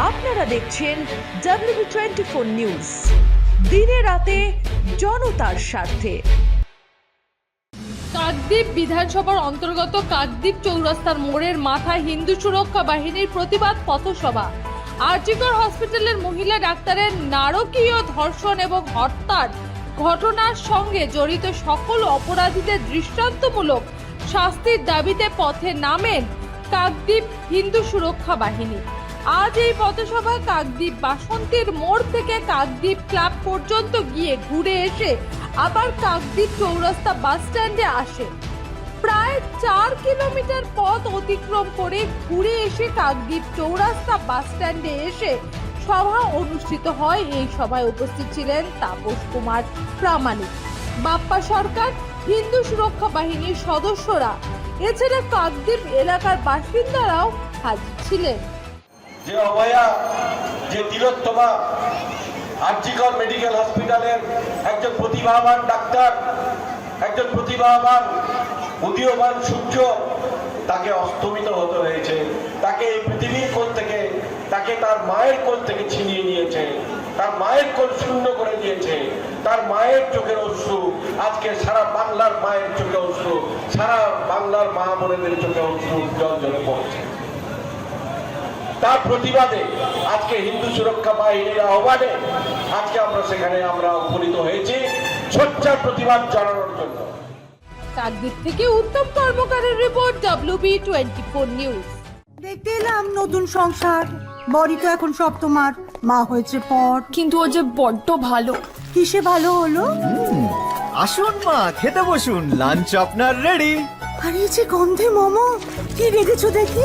আপনারা দেখছেন W twenty four news দিনে রাতে জনতার স্বার্থে। কাকদ্বীপ বিধানসভার অন্তর্গত কাকদ্বীপ চৌরাস্তার মোড়ের মাথায় হিন্দু সুরক্ষা বাহিনীর প্রতিবাদ পথসভা। আরজিকর হসপিটালের মহিলা ডাক্তারের নারকীয় ধর্ষণ এবং হত্যার ঘটনার সঙ্গে জড়িত সকল অপরাধীদের দৃষ্টান্তমূলক শাস্তির দাবিতে পথে নামেন কাকদ্বীপ হিন্দু সুরক্ষা বাহিনী। আজ এই পথসভা কাকদ্বীপ বাসন্তীর মোড় থেকে কাকদ্বীপ ক্লাব পর্যন্ত গিয়ে ঘুরে এসে আবার কাকদ্বীপ চৌরাস্তা বাস স্ট্যান্ডে আসে। প্রায় চার কিলোমিটার পথ অতিক্রম করে ঘুরে এসে কাকদ্বীপ চৌরাস্তা বাস স্ট্যান্ডে এসে সভা অনুষ্ঠিত হয়। এই সভায় উপস্থিত ছিলেন তাপস কুমার প্রামাণিক, বাপ্পা সরকার, হিন্দু সুরক্ষা বাহিনীর সদস্যরা। এছাড়া কাকদ্বীপ এলাকার বাসিন্দারাও হাজির ছিলেন। যে অভয়া, যে তিলোত্তমা, আরজিকর মেডিকেল হসপিটালের একজন প্রতিভাবান ডাক্তার, একজন প্রতিভাবান উদীয়মান সূর্য, তাকে অস্তমিত হতে হয়েছে। তাকে এই পৃথিবীর কোল থেকে, তাকে তার মায়ের কোল থেকে ছিনিয়ে নিয়েছে। তার মায়ের কোল শূন্য করে দিয়েছে। তার মায়ের চোখের অশ্রু, আজকে সারা বাংলার মায়ের চোখে অশ্রু, সারা বাংলার মা বোনেদের চোখে অশ্রু জল জলে পড়ছে। তার প্রতিবাদে আজকে হিন্দু সুরক্ষা বাহিনীর আহ্বানে আজকে আমরা সেখানে আমরা উপনীত হয়েছি সোচ্চার প্রতিবাদ জানানোর জন্য। থেকে Uttam কর্মকারের report WB twenty four news দেখতে এলাম নতুন সংসার। বড়ি তো এখন সব তোমার। মা হয়েছে পর। কিন্তু ও যে বড্ড ভালো। কিসে ভালো হলো? আসুন মা খেতে বসুন। লাঞ্চ আপনার রেডি আর এই যে গন্ধে মোমো কি রেখেছো দেখি?